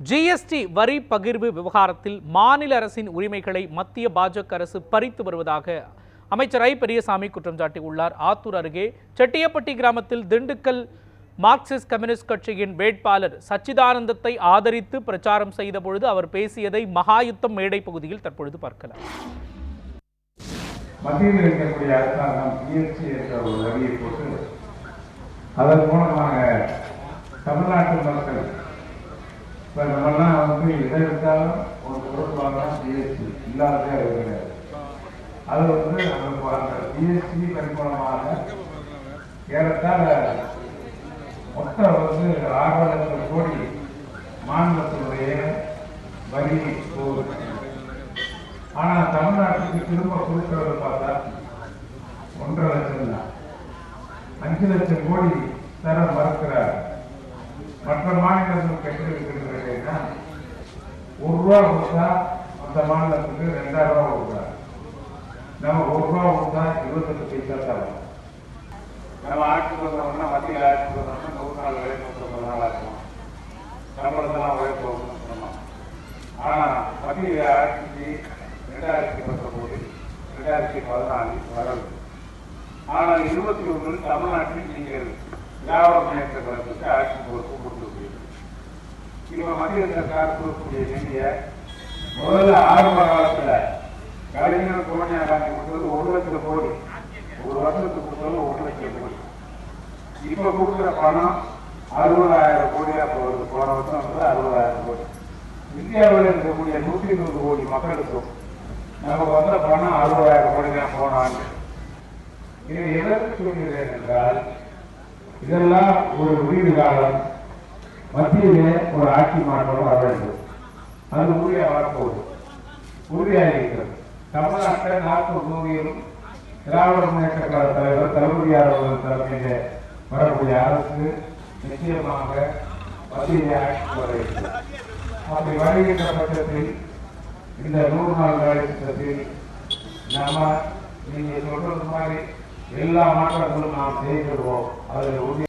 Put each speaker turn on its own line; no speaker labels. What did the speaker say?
GST வரி பகிர்வு விவகாரத்தில் மாநில அரசின் உரிமைகளை மத்திய பாஜக அரசு பறித்து வருவதாக அமைச்சர் ஐ. பெரியசாமி குற்றம் சாட்டியுள்ளார். ஆத்தூர் அருகே செட்டியப்பட்டி கிராமத்தில் திண்டுக்கல் மார்க்சிஸ்ட் கம்யூனிஸ்ட் கட்சியின் வேட்பாளர் சச்சிதானந்தத்தை ஆதரித்து பிரச்சாரம் செய்த பொழுது அவர் பேசியதை மகாயுத்தம் மேடை பகுதியில் தற்பொழுது பார்க்கலாம்.
மத்தியில் இருக்கக்கூடிய அரசாங்கம் ஜிஎஸ்டி என்ற ஒரு வரியை போட்டு அதன் மூலமாக தமிழ்நாட்டு மக்கள் இப்போ நம்மெல்லாம் வந்து எதை எடுத்தாலும் ஒரு பொருள் வாங்கலாம் ஜிஎஸ்டி இல்லாததே அது கிடையாது. அது வந்து நமக்கு அந்த ஜிஎஸ்டி வரி ஏறத்தாழ மொத்தம் வந்து ஆறு லட்சம் கோடி மாநிலத்தினுடைய வரி போகுது. ஆனால் தமிழ்நாட்டுக்கு திரும்ப கொடுக்கறது பார்த்தா ஒன்றரை லட்சம் தான். அஞ்சு லட்சம் கோடி தர மறுக்கிறார். மற்ற மாநிலங்கள் கட்டிருக்கிற ஒரு ரூபா கொடுத்தா அந்த மாநிலத்துக்கு ரெண்டாயிரம் ரூபா கொடுக்குறாங்க நம்ம ஒரு ரூபா கொடுத்தா இருபத்தெட்டு பைசா தரோம். நம்ம ஆட்சி வந்தோம்னா மத்தியில் ஆட்சி வந்தோம்னா நூறு நாள் வேலை நூற்றம்பது நாள் ஆகும் சம்பளத்தெல்லாம் உழைப்பு போகணும் ஆனால் மத்திய ஆட்சிக்கு ரெண்டாயிரத்தி பத்தொன்பது ரெண்டாயிரத்தி பதினாலு வரவு ஆனால் இருபத்தி ஒன்றில் தமிழ்நாட்டில் நீங்கள் திராவிட முன்னேற்ற கழகத்துக்கு ஆட்சி பொறுப்பு இப்ப மதியத்தில் சர்க்கார் கொடுக்கக்கூடிய நிதியை முதல்ல ஆரம்ப காலத்துல கலைஞர் சோனியா காந்தி கொடுத்தது ஒரு லட்சம் கோடி. ஒரு வருஷத்துக்கு கொடுத்தது ஒரு லட்சம் கோடி. இப்ப கொடுக்குற பணம் அறுபதாயிரம் கோடியா போகுது போன வருஷம் வந்து அறுபதாயிரம் கோடி. இந்தியாவில் இருக்கக்கூடிய நூற்றி நூறு கோடி மக்களுக்கும் நமக்கு வந்த பணம் அறுபதாயிரம் கோடி தான் போனாங்க இதை எதற்கு சொல்கிறேன் என்றால் இதெல்லாம் ஒரு முடிவு காலம். மத்தியிலே ஒரு ஆட்சி மாற்றம் வர வேண்டும் அது உறுதியாக வரப்போகுது. உறுதியாக இருக்கிறது தமிழ்நாட்டில் நாற்பது தொகுதியிலும் திராவிட முன்னேற்ற கழக தலைவர் தளபதியார் அவர்கள் தலைமையிலே வரக்கூடிய அரசு நிச்சயமாக மத்தியிலே ஆட்சி வர இருக்கிறது அப்படி வருகின்ற பட்சத்தில் இந்த நூறு நாள் வேலை திட்டத்தில் நம்ம நீங்க சொல்றது மாதிரி எல்லா மாற்றங்களும் நாம் செய்திடுவோம். அதில் உறுதி